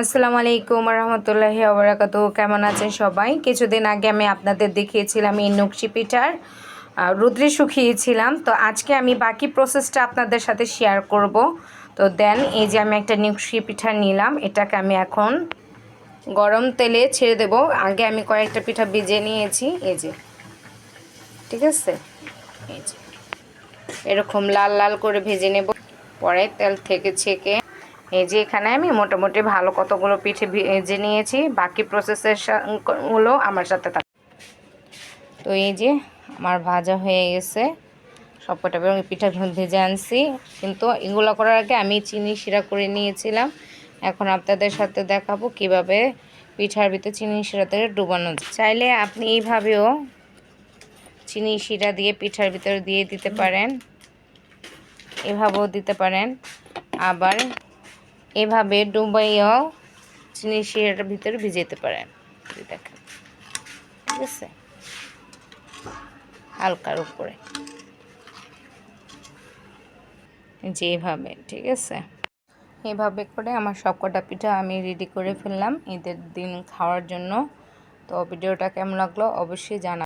আসসালামু আলাইকুম রহমতুল্লাহি আবরাকাতু কেমন আছেন সবাই? কিছুদিন আগে আমি আপনাদের দেখিয়েছিলাম এই নকশি পিঠার রুদ্রে শুকিয়েছিলাম। তো আজকে আমি বাকি প্রসেসটা আপনাদের সাথে শেয়ার করব। তো দেন, এই যে আমি একটা নকশি পিঠা নিলাম, এটাকে আমি এখন গরম তেলে ছেড়ে দেব। আগে আমি কয়েকটা পিঠা ভিজে নিয়েছি। এই যে, ঠিক আছে? এই যে, এরকম লাল লাল করে ভেজে নেব। পরে তেল থেকে ছেঁকে এই যে এখানে আমি মোটামুটি ভালো কতগুলো পিঠে ভেজে নিয়েছি, বাকি প্রসেসেরগুলো আমার সাথে থাকে। তো এই যে আমার ভাজা হয়ে গেছে। সবকটা এবং পিঠা ভেজে আনছি। কিন্তু এগুলো করার আগে আমি চিনি শিরা করে নিয়েছিলাম। এখন আপনাদের সাথে দেখাবো কীভাবে পিঠার ভিতরে চিনি শিরাতে ডুবানো যায়। চাইলে আপনি এইভাবেও চিনি শিরা দিয়ে পিঠার ভিতরে দিয়ে দিতে পারেন। এভাবেও দিতে পারেন। আবার এভাবে ডুবাইও চিনি শিরাটার ভিতরে ভিজাইতে পারেন দেখেন, ঠিক আছে? হালকার উপরে। যেভাবে ঠিক আছে? এভাবে করে আমার সবকটা পিঠা আমি রেডি করে ফেললাম ঈদের দিন খাওয়ার জন্য। তো ভিডিওটা কেমন লাগল অবশ্যই জানা